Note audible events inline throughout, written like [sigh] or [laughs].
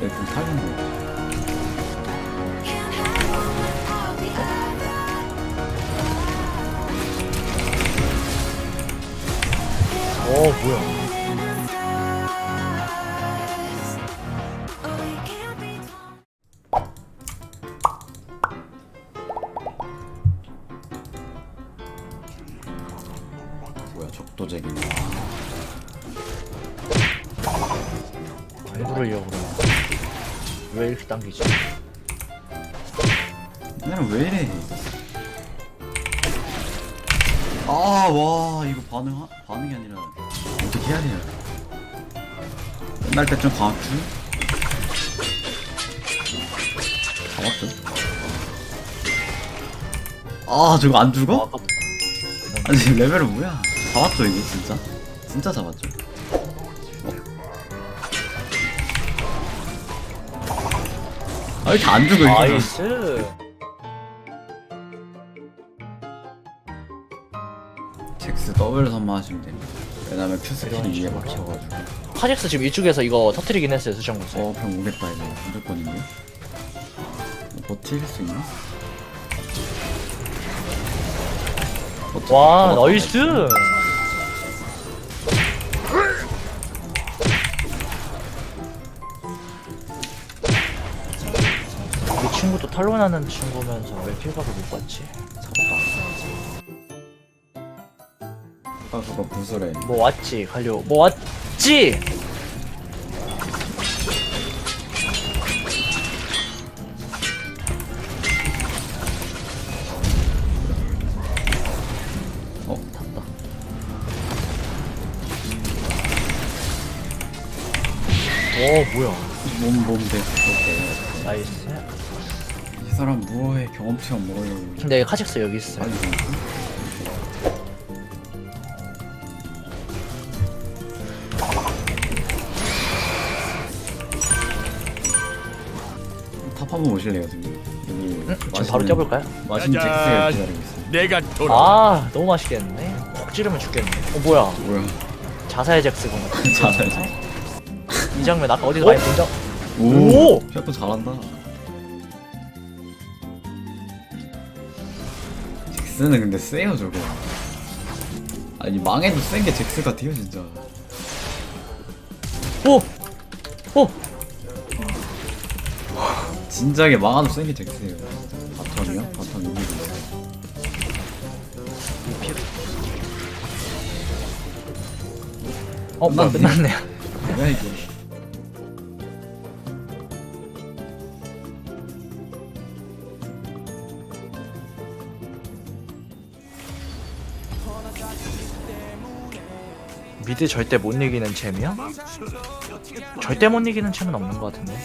내좀 타는 거. 어 뭐야 뭐야. 안 부르려고 그러나 왜 이렇게 당기지 나는 왜 이래? 아, 와, 이거 반응, 반응이 아니라, 어떻게 해야 되냐. 끝날 때좀 과학주? 잡았죠? 아, 저거 안 죽어? 아까 아니, 레벨은 뭐야? 잡았죠, 이거, 진짜? 진짜 잡았죠? 아, 이렇게 안 죽어, 이거. 나이스 잭스 더블 선마하시면 됩니다. 왜냐면 큐 스킬이 이런 위에 식으로. 막혀가지고. 카젝스 지금 이쪽에서 이거 터트리긴 했어요 수정구세 어, 병 오겠다, 이거. 무조건인데? 어, 버틸 수 있나? 버텨- 와 나이스 친구도 탈론하는 친구면서 왜 필각을 못 받지? 아까 그거 구슬에. 뭐 왔지 갈려 뭐 왔지 어, 탔다. 오 뭐야 몸, 몸, 대. 오케이. 나이스 이 사람 뭐해? 경험치만 먹으려고. 근데 카젝스 여기 있어요 아니, 뭐. 탑 한번 오실래요, 지금? 여기 지금 바로 뛰어볼까요? 맛있는 짜잔. 잭스가 기다리고 있어요. 내가 돌아. 아 너무 맛있겠네 콕 찌르면 죽겠네 어 뭐야 뭐야? 자사의 잭스군 같은 잘하지. 이 장면 아까 어디서 많이 본 적 오! 오! 샷도 잘한다. 잭스는 근데 세요, 저거. 아니, 망해도 센 게 잭스 같아요, 진짜. 오! 오! 진작에 망해도 센 게 잭스예요. 바텀이요? 바텀 여기 있어요. 어 끝났네. 끝났네 뭐야, 이게. 미드 절대 못 이기는 챔이야? 절대 못 이기는 챔은 없는 것 같은데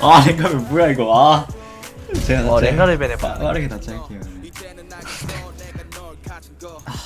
아, 랭가면 뭐야, 이거. 아. 제가 어봐 빠르게 다 짤게요. [laughs]